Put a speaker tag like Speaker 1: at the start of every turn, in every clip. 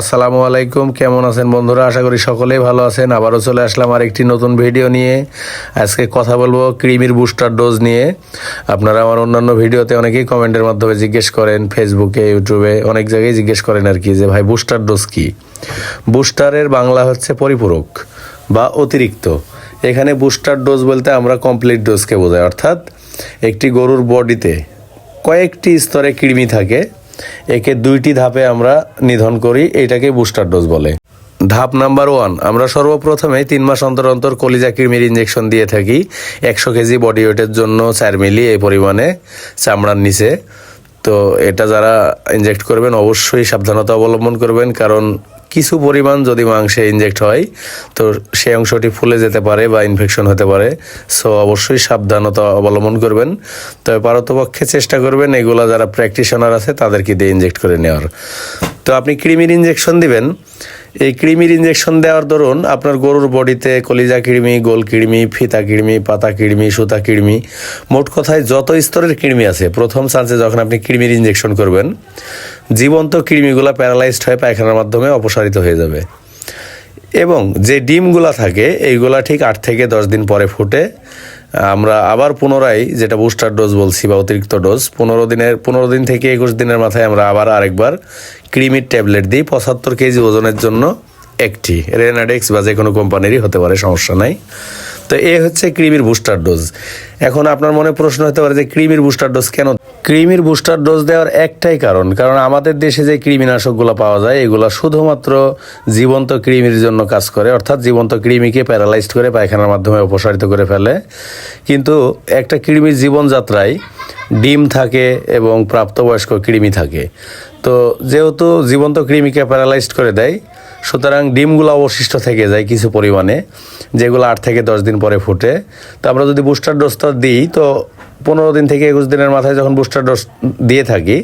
Speaker 1: আসসালামু আলাইকুম, কেমন আছেন বন্ধুরা? আশা করি সকলেই ভালো আছেন। আবারও চলে আসলাম আর একটি নতুন ভিডিও নিয়ে। আজকে কথা বলব ক্রিমির বুস্টার ডোজ নিয়ে। আপনারা আমার অন্যান্য ভিডিওতে অনেকেই কমেন্টের মাধ্যমে জিজ্ঞেস করেন, ফেসবুকে, ইউটিউবে, অনেক জায়গায় জিজ্ঞেস করেন আর কি, যে ভাই, বুস্টার ডোজ কি? বুস্টারের বাংলা হচ্ছে পরিপূরক বা অতিরিক্ত। এখানে বুস্টার ডোজ বলতে আমরা কমপ্লিট ডোজকে বোঝাই। অর্থাৎ একটি গরুর বডিতে কয়েকটি স্তরে কৃমি থাকে। একে দুইটি ধাপে আমরা নিধন করি এটাকে বুস্টার ডোজ বলে। ধাপ নাম্বার ওয়ান, আমরা সর্বপ্রথমে তিন মাস অন্তর অন্তর কলিজা কৃমির ইঞ্জেকশন দিয়ে থাকি। একশো কেজি বডি ওয়েটের জন্য চার মিলি এই পরিমাণে চামড়ার নিচে। তো এটা যারা ইনজেক্ট করবেন, অবশ্যই সাবধানতা অবলম্বন করবেন, কারণ কিছু পরিমাণ যদি মাংসে ইনজেক্ট হয়, তো সেই অংশটি ফুলে যেতে পারে বা ইনফেকশন হতে পারে। সো অবশ্যই সাবধানতা অবলম্বন করবেন। তবে পারতপক্ষে চেষ্টা করবেন এগুলা যারা প্র্যাকটিশনার আছে, তাদেরকে দিয়ে ইনজেক্ট করে নেওয়ার। তো আপনি কৃমির ইনজেকশন দিবেন। এই কৃমির ইনজেকশন দেওয়ার দরুন আপনার গরুর বডিতে কলিজা কৃমি, গোল কৃমি, ফিতা কৃমি, পাতা কৃমি, সুতা কৃমি, মোট কথায় যত স্তরের কৃমি আছে, প্রথম চান্সে যখন আপনি কৃমির ইনজেকশন করবেন জীবন্ত কৃমিগুলো প্যারালাইজড হয়ে পায়খানার মাধ্যমে অপসারিত হয়ে যাবে। এবং যে ডিমগুলা থাকে, এইগুলা ঠিক আট থেকে দশ দিন পরে ফুটে। আমরা আবার পুনরায় যেটা বুস্টার ডোজ বলছি বা অতিরিক্ত ডোজ, পনেরো দিনের, পনেরো দিন থেকে একুশ দিনের মাথায় আমরা আবার আরেকবার ক্রিমির ট্যাবলেট দিই। পঁচাত্তর কেজি ওজনের জন্য একটি, রেনাডেক্স বা যে কোনো কোম্পানিরই হতে পারে, সমস্যা নাই। তো এ হচ্ছে ক্রিমির বুস্টার ডোজ। এখন আপনার মনে প্রশ্ন হতে পারে যে ক্রিমির বুস্টার ডোজ কেন? ক্রিমির বুস্টার ডোজ দেওয়ার একটাই কারণ কারণ আমাদের দেশে যে কৃমিনাশকগুলো পাওয়া যায়, এগুলো শুধুমাত্র জীবন্ত কৃমির জন্য কাজ করে, অর্থাৎ জীবন্ত কৃমিকে প্যারালাইজড করে পায়খানার মাধ্যমে অপসারিত করে ফেলে। কিন্তু একটা কৃমির জীবনযাত্রায় ডিম থাকে এবং প্রাপ্তবয়স্ক কৃমি থাকে। তো যেহেতু জীবন্ত কৃমিকে প্যারালাইজড করে দেয়, সুতরাং ডিমগুলো অবশিষ্ট থেকে যায় কিছু পরিমাণে, যেগুলো আট থেকে দশ দিন পরে ফুটে। তো আমরা যদি বুস্টার ডোজটা দিই, তো পনেরো দিন থেকে একুশ দিনের মাথায় যখন বুস্টার ডোজ দিয়ে থাকি,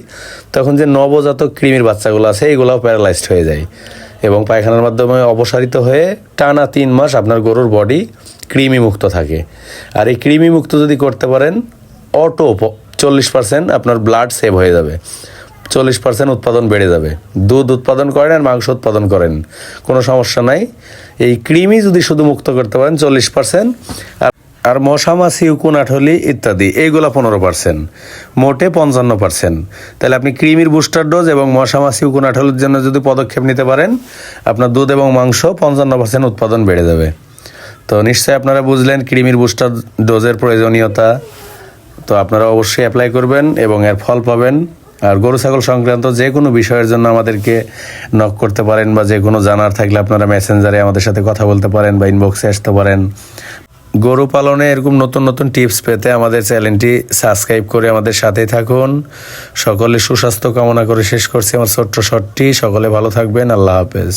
Speaker 1: তখন যে নবজাতক কৃমির বাচ্চাগুলো আছে, এগুলোও প্যারালাইজড হয়ে যায় এবং পায়খানার মাধ্যমে অপসারিত হয়ে টানা তিন মাস আপনার গরুর বডি কৃমি মুক্ত থাকে। আর এই কৃমি মুক্ত যদি করতে পারেন অটো চল্লিশ পার্সেন্ট আপনার ব্লাড সেভ হয়ে যাবে। চল্লিশ পার্সেন্ট উৎপাদন বেড়ে যাবে। দুধ উৎপাদন করেন আর মাংস উৎপাদন করেন, কোনো সমস্যা নাই। এই কৃমি যদি শুধু মুক্ত করতে পারেন, চল্লিশ পার্সেন্ট আর আর মশা মাছি উকুনাঠলি ইত্যাদি, এইগুলো পনেরো পার্সেন্ট মোটে পঞ্চান্ন পার্সেন্ট তাহলে আপনি ক্রিমির বুস্টার ডোজ এবং মশা মাছি উকুনাঠলির জন্য যদি পদক্ষেপ নিতে পারেন, আপনার দুধ এবং মাংস পঞ্চান্ন পার্সেন্ট উৎপাদন বেড়ে যাবে। তো নিশ্চয়ই আপনারা বুঝলেন ক্রিমির বুস্টার ডোজের প্রয়োজনীয়তা। তো আপনারা অবশ্যই অ্যাপ্লাই করবেন এবং এর ফল পাবেন। আর গরু, ছাগল সংক্রান্ত যে কোনো বিষয়ের জন্য আমাদেরকে নক করতে পারেন বা যে কোনো জানার থাকলে আপনারা মেসেঞ্জারে আমাদের সাথে কথা বলতে পারেন বা ইনবক্সে আসতে পারেন। গরু পালনে এরকম নতুন নতুন টিপস পেতে আমাদের চ্যানেলটি সাবস্ক্রাইব করে আমাদের সাথেই থাকুন। সকলে সুস্বাস্থ্য কামনা করে শেষ করছি আমার ছোট্ট শটটি। সকলে ভালো থাকবেন। আল্লাহ হাফেজ।